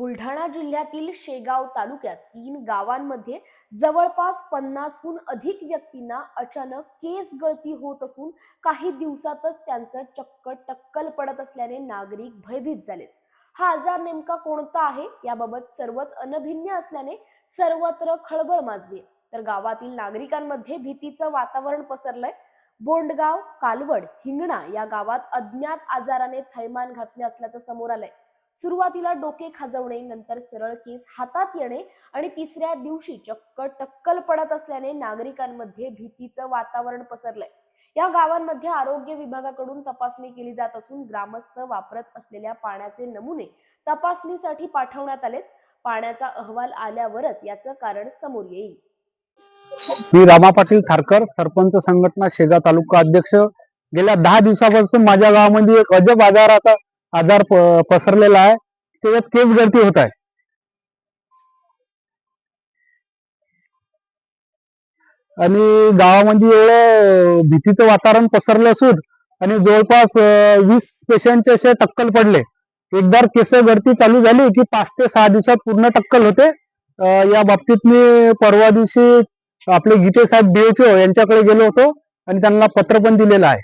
बुलढाणा जिल्ह्यातील शेगाव तालुक्यात तीन गावांमध्ये जवळपास पन्नासहून अधिक व्यक्तींना अचानक केस गळती होत असून काही दिवसातच त्यांचं चक्क टक्कल पडत असल्याने नागरिक भयभीत झालेत. हा आजार नेमका कोणता आहे? याबाबत सर्वच अनभिन्न असल्याने सर्वत्र खळबळ माजली तर गावातील नागरिकांमध्ये भीतीचं वातावरण पसरलंय. बोंडगाव कालवड हिंगणा या गावात अज्ञात आजाराने थैमान घातले असल्याचं समोर आलंय. सुरुवातीला डोके खाजवणे नंतर सरळ केस हातात येणे आणि तिसऱ्या दिवशी चक्क टक्कल पडत असल्याने नागरिकांमध्ये भीतीचं वातावरण पसरलंय. या गावांमध्ये आरोग्य विभागाकडून तपासणी केली जात असून ग्रामस्थ वापरत असलेल्या पाण्याचे नमुने तपासणीसाठी पाठवण्यात आलेत. पाण्याचा अहवाल आल्यावरच याचं कारण समोर येईल. मी रामा पाटील खारकर सरपंच संघटना शेगा तालुका अध्यक्ष. गेल्या दहा दिवसापासून माझ्या गावामध्ये एक अजब आजाराचा आजार पसरलेला आहे त्याच्यात केस गळती होत आहे. आणि गावामध्ये एवढं भीतीचं वातावरण पसरलं असून आणि जवळपास वीस पेशंटचे असे टक्कल पडले. एकदा केस गळती चालू झाली की पाच ते सहा दिवसात पूर्ण टक्कल होते. या बाबतीत मी परवा दिवशी आपले गीते साहेब बीएचओ यांच्याकडे गेलो होतो आणि त्यांना पत्र पण दिलेलं आहे.